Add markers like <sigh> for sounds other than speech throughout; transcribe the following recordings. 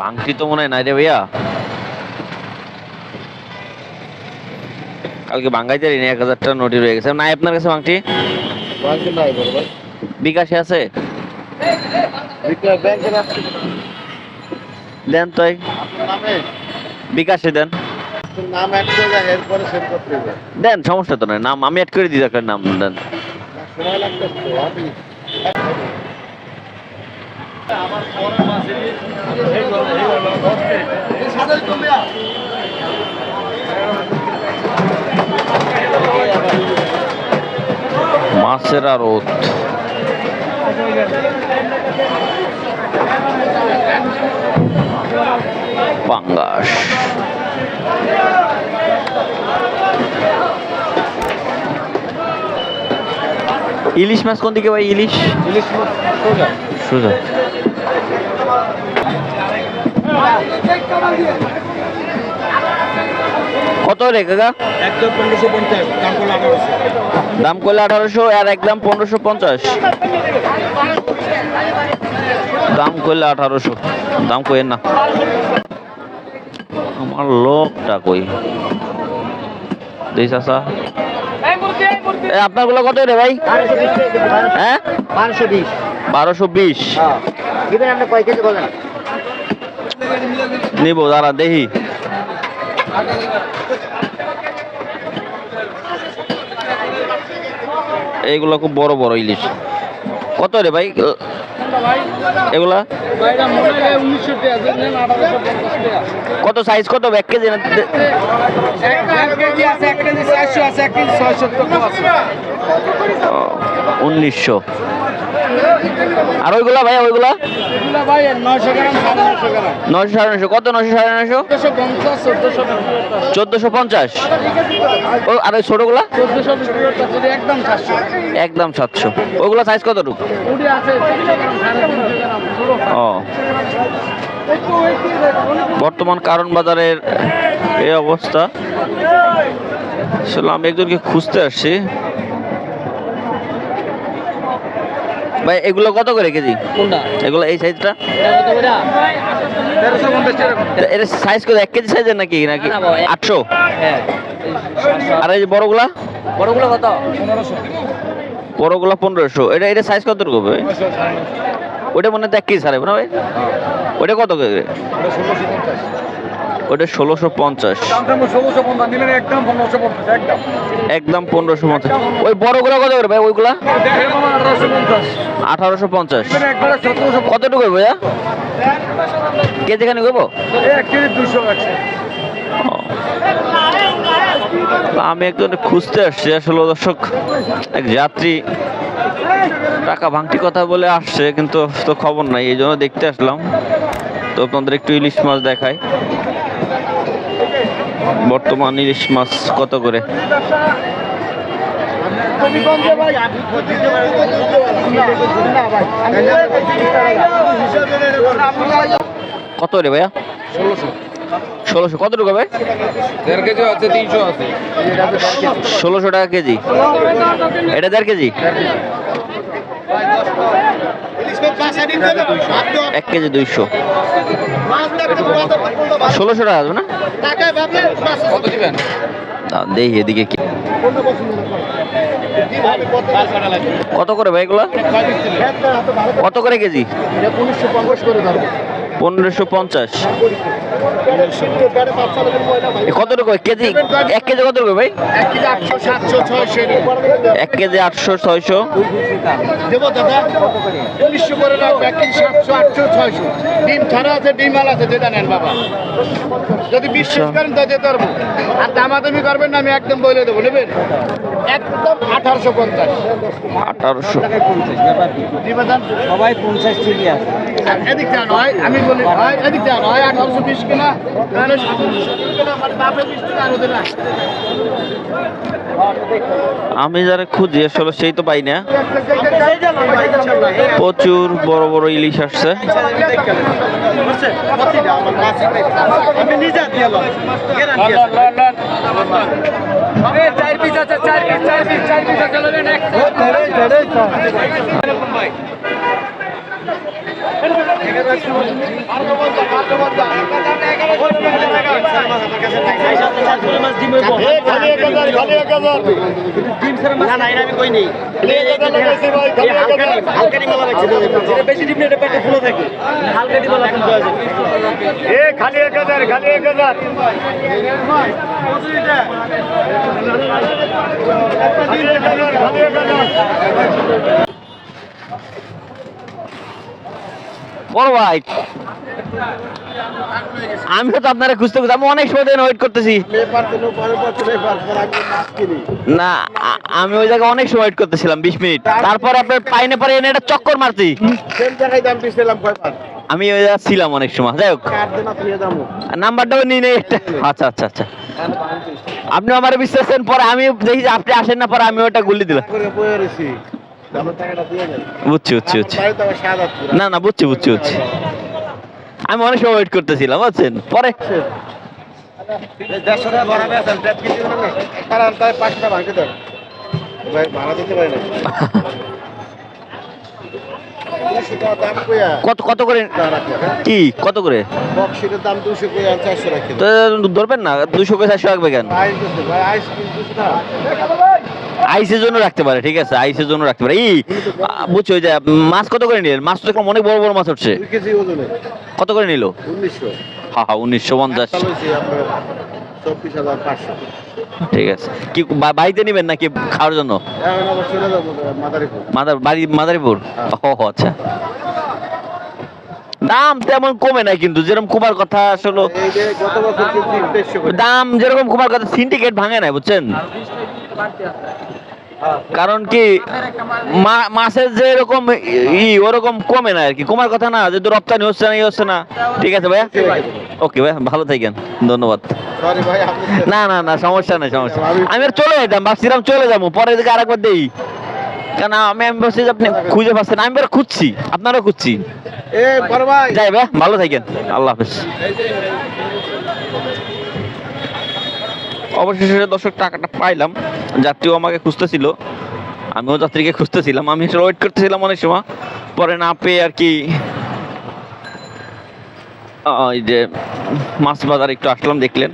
ভাঙতি তো মনে হয় নাই রে ভাইয়া। কালকে ভাঙ্গাইতে পারিনি এক হাজার টাকা নোটি রয়ে গেছে। নাই আপনার কাছে ভাঙটি বিকাশে আছে? দেন তাই বিকাশে দেন। নাম অ্যাড করে এরপরে সেভ করতে দেন সমস্যা তো নয় নাম আমি অ্যাড করে দিই একটা নাম দেন। সময় লাগতেছে তো আপনি আমার পরের মাসে এই গেল এই গেল এই সাদাই মাছের আড়ত পাঙ্গাস। ইলিশ মাছ কোন দিকে ভাই ইলিশ? ইলিশ মাছ সোজা। সোজা। কত রে কাকা? একদম পনেরোশো পঞ্চাশ দাম করলে আঠারোশো। দাম করলে আঠারোশো আর একদম পনেরোশো পঞ্চাশ। দাম করলে আঠারোশো। দাম কইেন না। আমার লোকটা কই? দেশ আসা এ আপনারগুলো কত রে ভাই? হ্যাঁ? পাঁচশো বিশ। বারোশো বিশ। হ্যাঁ। আপনি কয় কেজি বলেন? নিব দাঁড়া দেখি। এইগুলো খুব বড় বড় ইলিশ। কত রে ভাই? এগুলা? কত সাইজ কত? এক কেজি উনিশশো। আর ওইগুলা ভাই ওইগুলা? নয়শো সাড়ে নয়শো নশো কত নশো সাড়ে নশো চোদ্দশো পঞ্চাশ চোদ্দশো ও আর ওই ছোটোগুলা? একদম সাতশো। ওইগুলা সাইজ কতটুকু? গ্রাম ষোলো ও। বর্তমান কারণ বাজারের এই অবস্থা। আসলে আমি একজনকে খুঁজতে আসছি। ভাই এগুলো কত করে কেজি? এগুলো এই সাইজটা? এর সাইজ কত? এক কেজি সাইজের নাকি? নাকি আটশো? হ্যাঁ। আর এই যে বড়গুলা? বড়গুলো কত? বড়গুলা পনেরোশো। এটা এটা সাইজ কত ভাই? ওটা মনে হয় তো এক কেজি সারে না ভাই? ওটা কত করে? ষোলোশো ওটা ষোলোশো পঞ্চাশ। একদম পনেরোশো পঞ্চাশ ওই বড়গুলা কত করে ভাই ওইগুলা? আঠারোশো পঞ্চাশ। কতটুকু ভাইয়া? কেজি খানি করব আমি একজন খুঁজতে আসছি আসলে দর্শক। এক যাত্রী টাকা ভাঙটি কথা বলে আসছে কিন্তু তো খবর নাই এই জন্য দেখতে আসলাম। তো আপনাদের একটু ইলিশ মাছ দেখাই। বর্তমান ইলিশ মাছ কত করে? কত রে ভাইয়া? ষোলোশো। ষোলোশো। কত টাকা ভাই? দেড় কেজি আছে তিনশো আছে। ষোলোশো টাকা কেজি। এটা দেড় কেজি? এক কেজি দুইশো। ষোলোশো টাকা আসবে না? না, দেখি এদিকে কি? কত করে ভাই এগুলো? কত করে কেজি? পনেরোশো পঞ্চাশ। কত টাকা কেজি? এক কেজি কত টাকা ভাই? এক কেজি আটশো ছয়শো। ডিম ছাড়া আছে ডিম আছে যেটা নেন বাবা যদি বিশ্বাস করেন তো যেতে পারব আর দামাদামি করবেন না আমি একদম বলে দেবো নেবেন? একদম আঠারোশো পঞ্চাশ। আঠারোশো। সবাই পঞ্চাশ ঠিকই আছে। এদিক নয় আমি বলি নয় আঠারোশো বিশ কিনা আমি যারা খুঁজি আসলে সেই তো পাই না। প্রচুর বড় বড় ইলিশ আসছে। আমি নিজে দিয়ে চার পিস আছে চার পিস চার পিস চার পিস আছে খালি এক হাজার, খালি এক হাজার। খালি এক হাজার বড় ভাই। আমি তো আপনারা খুঁজতে খুঁজতে আমি অনেক সময় ওয়েট করতেছি। না আমি ওই জায়গায় অনেক সময় ওয়েট করতেছিলাম, বিশ মিনিট। তারপর আপনার পাইনে এনে একটা চক্কর মারছি। আমি ওই জায়গায় ছিলাম অনেক সময়। যাই হোক। নাম্বারটাও নিয়ে নেই। আচ্ছা আচ্ছা আচ্ছা। আপনি আমার বিশ্বাস পরে আমি দেখি আপনি আসেন না, পরে আমি ওটা গুলি দিলাম। বুঝছি বুঝছি বুঝছি। না না বুঝছি বুঝছি বুঝছি। আমি অনেক সময় ওয়েট করতেছিলাম বুঝছেন পরে। <laughs> কত কত করে? কি? কত করে? দাম দুশো ধরবেন না দুশো করে চারশো রাখবে কেন? আইসের জন্য রাখতে পারে ঠিক আছে? আইসের জন্য রাখতে পারে। এই বুঝছ ওই যে মাছ কত করে নিলেন? মাছ তো এখন অনেক বড় বড় মাছ উঠছে। ওজনে। কত করে নিল? হা হা উনিশশো পঞ্চাশ। ঠিক আছে। কি বাড়িতে নিবেন নাকি খাওয়ার জন্য? মাদার বাড়ি মাদারীপুর? হ্যাঁ। ও আচ্ছা। দাম তেমন কমে নাই কিন্তু যেরকম কুমার কথা আসলে দাম যেরকম কুমার কথা সিন্ডিকেট ভাঙে নাই বুঝছেন? কারণ কি মাছের যে এরকম ই ওরকম কমে না আর কি। কুমার কথা না যেহেতু রপ্তানি হচ্ছে না ই হচ্ছে না। ঠিক আছে ভাইয়া? ওকে ভাই ভালো থাকেন। ধন্যবাদ। না না না সমস্যা নেই সমস্যা আমি আর চলে যেতাম ভাবছিলাম চলে যাব পরে দিকে আরেকবার দেই। কেন আমি আমি ভাবছি আপনি খুঁজে পাচ্ছেন আমি এবার খুঁজছি আপনারও খুঁজছি। যাই ভাই ভালো থাকেন আল্লাহ হাফেজ। অবশেষে দর্শক টাকাটা পাইলাম। যাত্রীও আমাকে খুঁজতেছিল। আমিও যাত্রীকে খুঁজতেছিলাম। আমি আসলে ওয়েট করতেছিলাম অনেক সময়। পরে না পেয়ে আর কি এই যে মাছ বাজার একটু আসলাম, দেখলেন।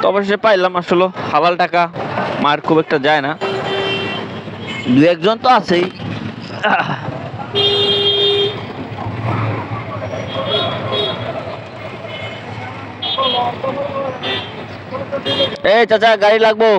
তো অবশেষে পাইলাম আসলে। হালাল টাকা মার খুব একটা যায় না। দু একজন তো আছেই। এই চাচা গাড়ি লাগবো।